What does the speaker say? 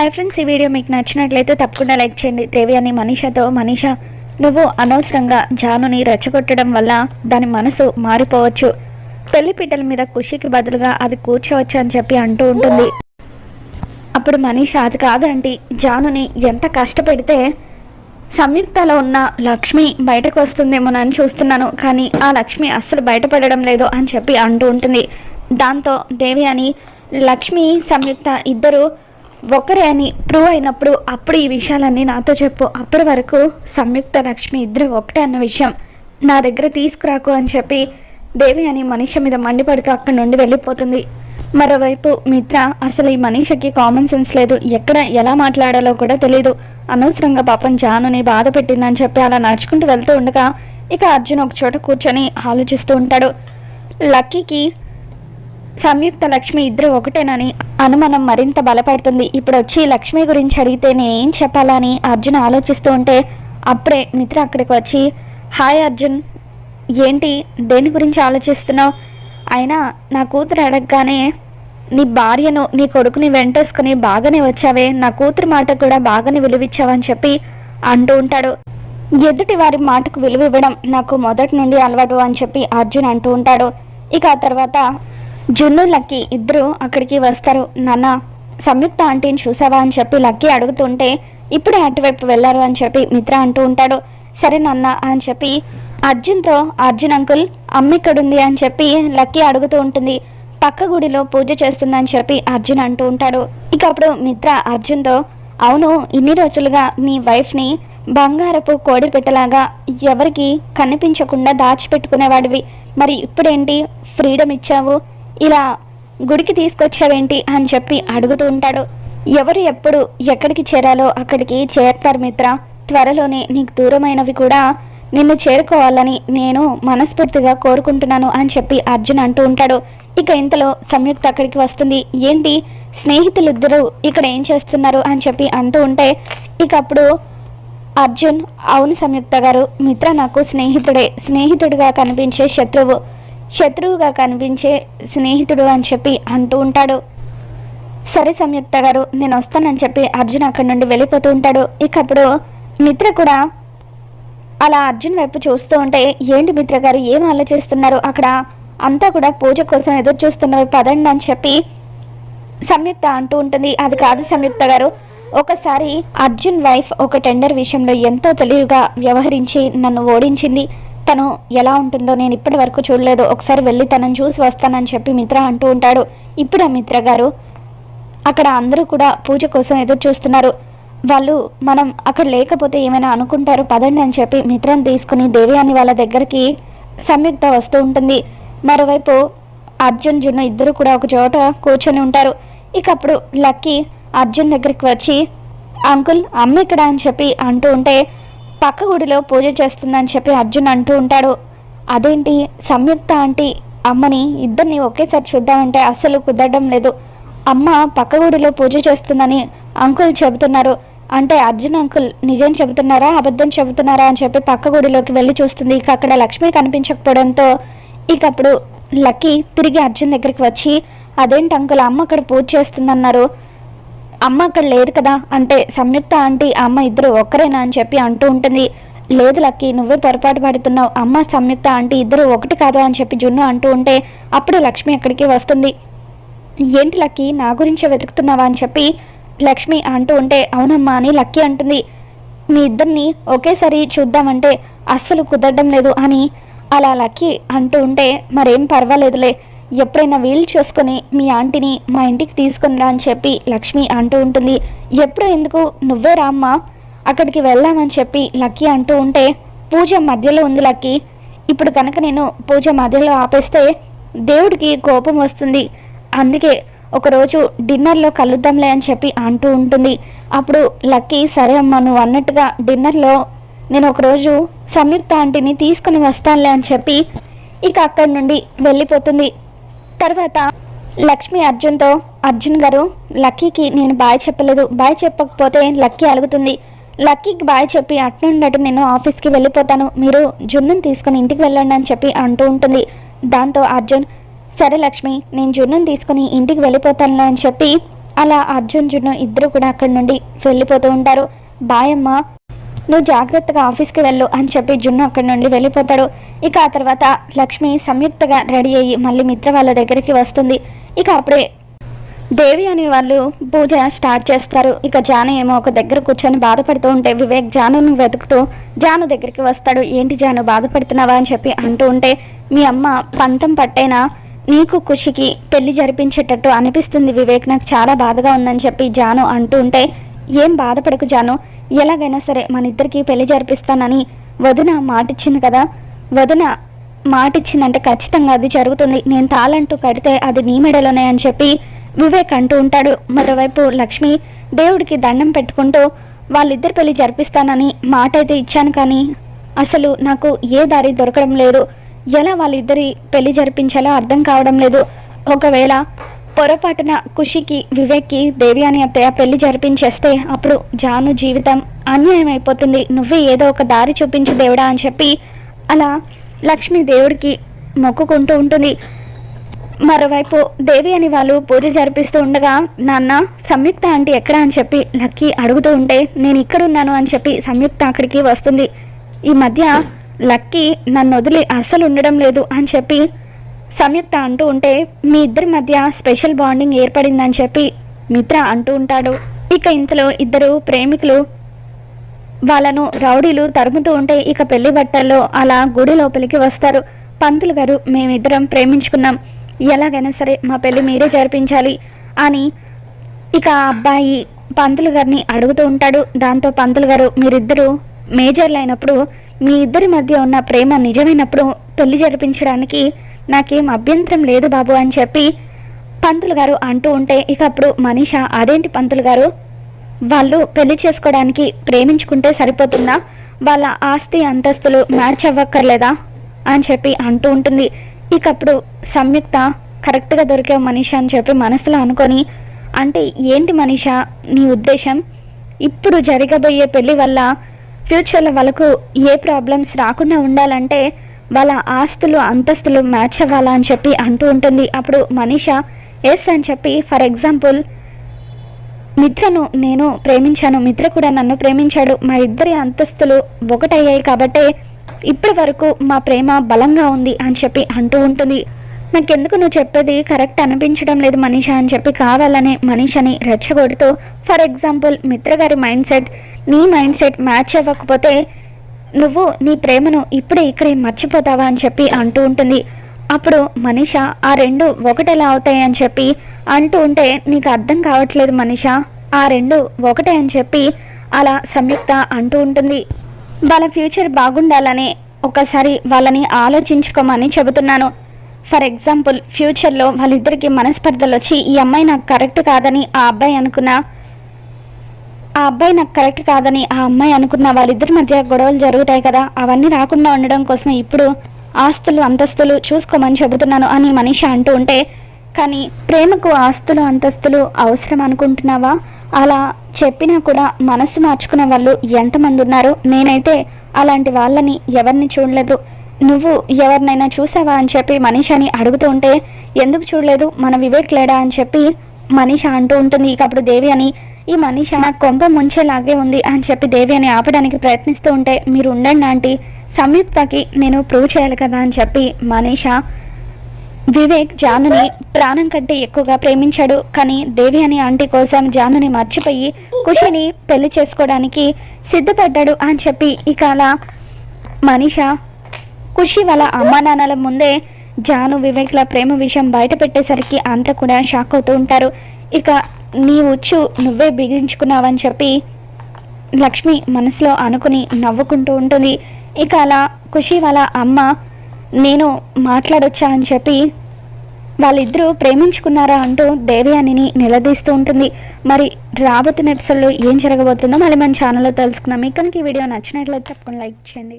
Hi friends ఈ video మీకు నచ్చినట్లయితే తప్పకుండా లైక్ చేయండి. దేవి అని మనీషాతో మనీషా నువ్వు అనవసరంగా జానుని రెచ్చగొట్టడం వల్ల దాని మనసు మారిపోవచ్చు. పెళ్ళి పీటల మీద ఖుషికి బదులుగా అది కూర్చోవచ్చు అని చెప్పి అంటూ ఉంటుంది. అప్పుడు మనీష అది కాదంటే జానుని ఎంత కష్టపెడితే సంయుక్తలో ఉన్న లక్ష్మి బయటకు వస్తుందేమోనని చూస్తున్నాను. కానీ ఆ లక్ష్మి అస్సలు బయటపడడం లేదు అని చెప్పి అంటూ ఉంటుంది. దాంతో దేవి అని లక్ష్మి సంయుక్త ఇద్దరు ఒకరే అని ప్రూవ్ అయినప్పుడు అప్పుడు ఈ విషయాలన్నీ నాతో చెప్పు. అప్పటి వరకు సంయుక్త లక్ష్మి ఇద్దరు ఒకటే అన్న విషయం. నా దగ్గర తీసుకురాకు అని చెప్పి దేవి అని మనిషి మీద మండిపడుతూ అక్కడి నుండి వెళ్ళిపోతుంది. మరోవైపు మిత్ర అసలు ఈ మనిషికి కామన్ సెన్స్ లేదు. ఎక్కడ ఎలా మాట్లాడాలో కూడా తెలియదు అనవసరంగా పాపం జానుని బాధ పెట్టిందని చెప్పి అలా నడుచుకుంటూ వెళ్తూ ఉండగా ఇక అర్జున్ ఒక చోట కూర్చొని ఆలోచిస్తూ ఉంటాడు. లక్కీకి సంయుక్త లక్ష్మి ఇద్దరు ఒకటేనని అనుమానం మరింత బలపడుతుంది. ఇప్పుడు వచ్చి లక్ష్మి గురించి అడిగితే నేను ఏం చెప్పాలని అర్జున్ ఆలోచిస్తూ ఉంటే అప్పుడే మిత్ర అక్కడికి వచ్చి హాయ్ అర్జున్ ఏంటి దేని గురించి ఆలోచిస్తున్నావు? అయినా నా కూతురు అడగగానే నీ భార్యను నీ కొడుకుని వెంటేసుకుని బాగానే వచ్చావే నా కూతురు మాట కూడా బాగానే విలువిచ్చావని చెప్పి అంటూ ఉంటాడు. ఎదుటి వారి మాటకు విలువ ఇవ్వడం నాకు మొదటి నుండి అలవాటు అని చెప్పి అర్జున్ అంటూ ఉంటాడు. ఇక ఆ తర్వాత జున్ను లక్కీ ఇద్దరు అక్కడికి వస్తారు. నాన్న సంయుక్త ఆంటీని చూసావా అని చెప్పి లక్కీ అడుగుతుంటే ఇప్పుడే అటువైపు వెళ్ళారు అని చెప్పి మిత్ర అంటూ ఉంటాడు. సరే నాన్న అని చెప్పి అర్జున్తో అర్జున్ అంకుల్ అమ్మ ఇక్కడుంది అని చెప్పి లక్కీ అడుగుతూ ఉంటుంది. పక్క గుడిలో పూజ చేస్తుందని చెప్పి అర్జున్ అంటూ ఉంటాడు. ఇక అప్పుడు మిత్ర అర్జున్తో అవును ఇన్ని రోజులుగా నీ వైఫ్ని బంగారపు కోడి పెట్టలాగా ఎవరికి కనిపించకుండా దాచిపెట్టుకునేవాడివి. మరి ఇప్పుడేంటి? ఫ్రీడమ్ ఇచ్చావు. ఇలా గుడికి తీసుకొచ్చావేంటి అని చెప్పి అడుగుతూ ఉంటాడు. ఎవరు ఎప్పుడు ఎక్కడికి చేరాలో అక్కడికి చేరతారు మిత్ర. త్వరలోనే నీకు దూరమైనవి కూడా నిన్ను చేరుకోవాలని నేను మనస్ఫూర్తిగా కోరుకుంటున్నాను అని చెప్పి అర్జున్ అంటూ ఉంటాడు. ఇక ఇంతలో సంయుక్త అక్కడికి వస్తుంది. ఏంటి? స్నేహితులిద్దరూ ఇక్కడ ఏం చేస్తున్నారు అని చెప్పి అంటూ ఉంటే ఇక అప్పుడు అర్జున్ అవును సంయుక్త గారు మిత్ర నాకు స్నేహితుడే. స్నేహితుడిగా కనిపించే శత్రువు. శత్రువుగా కనిపించే స్నేహితుడు అని చెప్పి అంటూ ఉంటాడు. సరే సంయుక్త గారు నేను వస్తానని చెప్పి అర్జున్ అక్కడి నుండి వెళ్ళిపోతూ ఉంటాడు. ఇక అప్పుడు మిత్ర కూడా అలా అర్జున్ వైపు చూస్తూ ఉంటే ఏంటి మిత్ర గారు ఏం ఆలోచిస్తున్నారు? అక్కడ అంతా కూడా పూజ కోసం ఎదురు చూస్తున్నారు. పదండి అని చెప్పి సంయుక్త అంటూ ఉంటుంది. అది కాదు సంయుక్త గారు ఒకసారి అర్జున్ వైఫ్ ఒక టెండర్ విషయంలో ఎంతో తెలివిగా వ్యవహరించి నన్ను ఓడించింది. తను ఎలా ఉంటుందో నేను ఇప్పటి వరకు చూడలేదు. ఒకసారి వెళ్ళి తనని చూసి వస్తానని చెప్పి మిత్ర అంటూ ఉంటాడు. ఇప్పుడు ఆ మిత్ర గారు అక్కడ అందరూ కూడా పూజ కోసం ఎదురు చూస్తున్నారు. వాళ్ళు మనం అక్కడ లేకపోతే ఏమైనా అనుకుంటారు పదండి అని చెప్పి మిత్రం తీసుకుని దేవి అని వాళ్ళ దగ్గరికి సంయుక్త వస్తూ ఉంటుంది. మరోవైపు అర్జున్ జున్ను ఇద్దరు కూడా ఒక చోట కూర్చొని ఉంటారు. ఇక అప్పుడు లక్కీ అర్జున్ దగ్గరికి వచ్చి అంకుల్ అమ్మ ఇక్కడ అని చెప్పి అంటూ ఉంటే పక్క గుడిలో పూజ చేస్తుందని చెప్పి అర్జున్ అంటూ ఉంటాడు. అదేంటి? సంయుక్త ఆంటీ అమ్మని ఇద్దరిని ఒకేసారి చూద్దామంటే అస్సలు కుదరడం లేదు. అమ్మ పక్క గుడిలో పూజ చేస్తుందని అంకుల్ చెబుతున్నారు. అంటే అర్జున్ అంకుల్ నిజం చెబుతున్నారా? అబద్ధం చెబుతున్నారా అని చెప్పి పక్క గుడిలోకి వెళ్ళి చూస్తుంది. ఇక అక్కడ లక్ష్మి కనిపించకపోవడంతో ఇక అప్పుడు లక్కీ తిరిగి అర్జున్ దగ్గరికి వచ్చి అదేంటి అంకుల్ అమ్మ అక్కడ పూజ చేస్తుందన్నారు. అమ్మ అక్కడ లేదు కదా అంటే సంయుక్త ఆంటీ అమ్మ ఇద్దరు ఒక్కరేనా అని చెప్పి అంటూ ఉంటుంది. లేదు లక్కీ నువ్వే పొరపాటు పడుతున్నావు. అమ్మ సంయుక్త ఆంటీ ఇద్దరు ఒకటి కాదా అని చెప్పి జున్ను అంటూ ఉంటే అప్పుడు లక్ష్మి అక్కడికి వస్తుంది. ఏంటి లక్కీ నా గురించే వెతుకుతున్నావా అని చెప్పి లక్ష్మి అంటూ ఉంటే అవునమ్మా అని లక్కీ అంటుంది. మీ ఇద్దరిని ఒకేసారి చూద్దామంటే అస్సలు కుదరడం లేదు అని అలా లక్కీ అంటూ ఉంటే మరేం పర్వాలేదులే. ఎప్పుడైనా వీలు చూసుకొని మీ ఆంటీని మా ఇంటికి తీసుకుని రా అని చెప్పి లక్ష్మి అంటూ ఉంటుంది. ఎప్పుడు ఎందుకు? నువ్వే రామ్మా అక్కడికి వెళ్దామని చెప్పి లక్కీ అంటూ ఉంటే పూజ మధ్యలో ఉంది లక్కీ. ఇప్పుడు కనుక నేను పూజ మధ్యలో ఆపేస్తే దేవుడికి కోపం వస్తుంది. అందుకే ఒకరోజు డిన్నర్లో కలుద్దాంలే అని చెప్పి అంటూ ఉంటుంది. అప్పుడు లక్కీ సరే అమ్మా నువ్వు అన్నట్టుగా డిన్నర్లో నేను ఒకరోజు సంయుక్త ఆంటీని తీసుకుని వస్తానులే అని చెప్పి ఇక అక్కడి నుండి వెళ్ళిపోతుంది. తర్వాత లక్ష్మి అర్జున్తో అర్జున్ గారు లక్కీకి నేను బాయ్ చెప్పలేదు. బాయ్ చెప్పకపోతే లక్కీ అలుగుతుంది. లక్కీకి బాయ్ చెప్పి అట్నుండటు నేను ఆఫీస్కి వెళ్ళిపోతాను. మీరు జున్నుని తీసుకుని ఇంటికి వెళ్ళండి అని చెప్పి అంటూ ఉంటుంది. దాంతో అర్జున్ సరే లక్ష్మి నేను జున్నుని తీసుకుని ఇంటికి వెళ్ళిపోతానులే అని చెప్పి అలా అర్జున్ జున్ను ఇద్దరు కూడా అక్కడి నుండి వెళ్ళిపోతూ ఉంటారు. బాయమ్మ నువ్వు జాగ్రత్తగా ఆఫీస్కి వెళ్ళు అని చెప్పి జున్ను అక్కడి నుండి వెళ్ళిపోతాడు. ఇక ఆ తర్వాత లక్ష్మి సంయుక్తగా రెడీ అయ్యి మళ్ళీ మిత్ర వాళ్ళ దగ్గరికి వస్తుంది. ఇక అప్పుడే దేవి అనే వాళ్ళు పూజ స్టార్ట్ చేస్తారు. ఇక జాను ఏమో ఒక దగ్గర కూర్చొని బాధపడుతూ ఉంటే వివేక్ జానును వెతుకుతూ జాను దగ్గరికి వస్తాడు. ఏంటి జాను బాధపడుతున్నావా? అని చెప్పి అంటూ ఉంటే మీ అమ్మ పంతం పట్టైనా? నీకు ఖుషికి పెళ్ళి జరిపించేటట్టు అనిపిస్తుంది వివేక్. నాకు చాలా బాధగా ఉందని చెప్పి జాను అంటూ ఉంటే ఏం బాధపడకు జాను. ఎలాగైనా సరే మన ఇద్దరికి పెళ్ళి జరిపిస్తానని వదిన మాటిచ్చింది కదా. వదిన మాటిచ్చిందంటే ఖచ్చితంగా అది జరుగుతుంది. నేను తాళంటూ కడితే అది నీ మెడలోనే అని చెప్పి వివేక్ అంటూ ఉంటాడు. మరోవైపు లక్ష్మి దేవుడికి దండం పెట్టుకుంటూ వాళ్ళిద్దరు పెళ్ళి జరిపిస్తానని మాట అయితే ఇచ్చాను కానీ అసలు నాకు ఏ దారి దొరకడం లేదు. ఎలా వాళ్ళిద్దరి పెళ్ళి జరిపించాలో అర్థం కావడం లేదు. ఒకవేళ పొరపాటున ఖుషికి వివేక్కి దేవి అని అత్తయ్య పెళ్ళి జరిపించేస్తే అప్పుడు జాను జీవితం అన్యాయం అయిపోతుంది నువ్వే ఏదో ఒక దారి చూపించు దేవుడా అని చెప్పి అలా లక్ష్మి దేవుడికి మొక్కుకుంటూ ఉంటుంది. మరోవైపు దేవి అని వాళ్ళు పూజ జరిపిస్తూ ఉండగా నాన్న సంయుక్త ఆంటీ ఎక్కడ? అని చెప్పి లక్కీ అడుగుతూ ఉంటే నేను ఇక్కడున్నాను అని చెప్పి సంయుక్త అక్కడికి వస్తుంది. ఈ మధ్య లక్కీ నన్ను వదిలి అస్సలు ఉండడం లేదు అని చెప్పి సంయుక్త అంటూ ఉంటే మీ ఇద్దరి మధ్య స్పెషల్ బాండింగ్ ఏర్పడిందని చెప్పి మిత్ర అంటూ ఉంటాడు. ఇక ఇంతలో ఇద్దరు ప్రేమికులు వాళ్ళను రౌడీలు తరుముతూ ఉంటే ఇక పెళ్ళి బట్టల్లో అలా గుడి లోపలికి వస్తారు. పంతులు గారు మేమిద్దరం ప్రేమించుకున్నాం. ఎలాగైనా సరే మా పెళ్ళి మీరే జరిపించాలి అని ఇక అబ్బాయి పంతులు గారిని అడుగుతూ ఉంటాడు. దాంతో పంతులు గారు మీరిద్దరూ మేజర్లు అయినప్పుడు మీ ఇద్దరి మధ్య ఉన్న ప్రేమ నిజమైనప్పుడు పెళ్ళి జరిపించడానికి నాకేం అభ్యంతరం లేదు బాబు అని చెప్పి పంతులు గారు అంటూ ఉంటే ఇక అప్పుడు మనీష అదేంటి పంతులు గారు? వాళ్ళు పెళ్ళి చేసుకోవడానికి ప్రేమించుకుంటే సరిపోతుందా? వాళ్ళ ఆస్తి అంతస్తులు మ్యాచ్ అవ్వక్కర్లేదా? అని చెప్పి అంటూ ఉంటుంది. ఇక అప్పుడు సంయుక్త కరెక్ట్గా దొరికే మనీష అని చెప్పి మనసులో అనుకొని అంటే ఏంటి మనీష నీ ఉద్దేశం? ఇప్పుడు జరగబోయే పెళ్ళి వల్ల ఫ్యూచర్లో వాళ్ళకు ఏ ప్రాబ్లమ్స్ రాకుండా ఉండాలంటే వాళ్ళ ఆస్తులు అంతస్తులు మ్యాచ్ అవ్వాలా అని చెప్పి అంటూ ఉంటుంది. అప్పుడు మనీష ఎస్ అని చెప్పి ఫర్ ఎగ్జాంపుల్ మిత్రను నేను ప్రేమించాను. మిత్ర కూడా నన్ను ప్రేమించాడు. మా ఇద్దరి అంతస్తులు ఒకటయ్యాయి కాబట్టే ఇప్పటి వరకు మా ప్రేమ బలంగా ఉంది అని చెప్పి అంటూ ఉంటుంది. నాకెందుకు నువ్వు చెప్పేది కరెక్ట్ అనిపించడం లేదు మనీష అని చెప్పి కావాలనే మనీషని రెచ్చగొడుతూ ఫర్ ఎగ్జాంపుల్ మిత్ర గారి మైండ్ సెట్ నీ మైండ్ సెట్ మ్యాచ్ అవ్వకపోతే నువ్వు నీ ప్రేమను ఇప్పుడే ఇక్కడే మర్చిపోతావా అని చెప్పి అంటూ ఉంటుంది. అప్పుడు మనిష ఆ రెండు ఒకటెలా అవుతాయి అని చెప్పి అంటూ ఉంటే నీకు అర్థం కావట్లేదు మనిష ఆ రెండు ఒకటే అని చెప్పి అలా సంయుక్త అంటూ ఉంటుంది. వాళ్ళ ఫ్యూచర్ బాగుండాలని ఒకసారి వాళ్ళని ఆలోచించుకోమని చెబుతున్నాను. ఫర్ ఎగ్జాంపుల్ ఫ్యూచర్లో వాళ్ళిద్దరికి మనస్పర్ధలు వచ్చి ఈ అమ్మాయి నాకు కరెక్ట్ కాదని ఆ అబ్బాయి అనుకున్నా ఆ అబ్బాయి నాకు కరెక్ట్ కాదని ఆ అమ్మాయి అనుకున్న వాళ్ళిద్దరి మధ్య గొడవలు జరుగుతాయి కదా అవన్నీ రాకుండా ఉండడం కోసం ఇప్పుడు ఆస్తులు అంతస్తులు చూసుకోమని చెబుతున్నాను అని మనిషి అంటూ ఉంటే కానీ ప్రేమకు ఆస్తులు అంతస్తులు అవసరం అనుకుంటున్నావా? అలా చెప్పినా కూడా మనసు మార్చుకున్న వాళ్ళు ఎంతమంది ఉన్నారు? నేనైతే అలాంటి వాళ్ళని ఎవరిని చూడలేదు. నువ్వు ఎవరినైనా చూసావా అని చెప్పి మనీషని అడుగుతూ ఉంటే ఎందుకు చూడలేదు? మన వివేక్ లేడా అని చెప్పి మనీష అంటూ ఉంటుంది. ఇక అప్పుడు దేవి అని ఈ మనీష నా కొంప ముంచేలాగే ఉంది అని చెప్పి దేవి అని ఆపడానికి ప్రయత్నిస్తూ ఉంటే మీరు ఉండండి ఆంటీ. సంయుక్తకి నేను ప్రూవ్ చేయాలి కదా అని చెప్పి మనీష వివేక్ జానుని ప్రాణం కంటే ఎక్కువగా ప్రేమించాడు. కానీ దేవి అని ఆంటీ కోసం జానుని మర్చిపోయి ఖుషిని పెళ్ళి చేసుకోవడానికి సిద్ధపడ్డాడు అని చెప్పి ఇక అలా మనీష ఖుషి వాళ్ళ అమ్మా నాన్నల ముందే జాను వివేక్ల ప్రేమ విషయం బయట పెట్టేసరికి అంతా కూడా షాక్ అవుతూ ఉంటారు. ఇక నీ ఉచ్చు నువ్వే బిగించుకున్నావని చెప్పి లక్ష్మి మనసులో అనుకుని నవ్వుకుంటూ ఉంటుంది. ఇక అలా ఖుషి వాళ్ళ అమ్మ నేను మాట్లాడొచ్చా అని చెప్పి వాళ్ళిద్దరూ ప్రేమించుకున్నారా అంటూ దేవయానిని నిలదీస్తూ ఉంటుంది. మరి రాబోతున్న ఎపిసోడ్లో ఏం జరగబోతుందో మళ్ళీ మన ఛానల్లో తెలుసుకుందాం. మీకు కనుక ఈ వీడియో నచ్చినట్లయితే తప్పకుండా లైక్ చేయండి.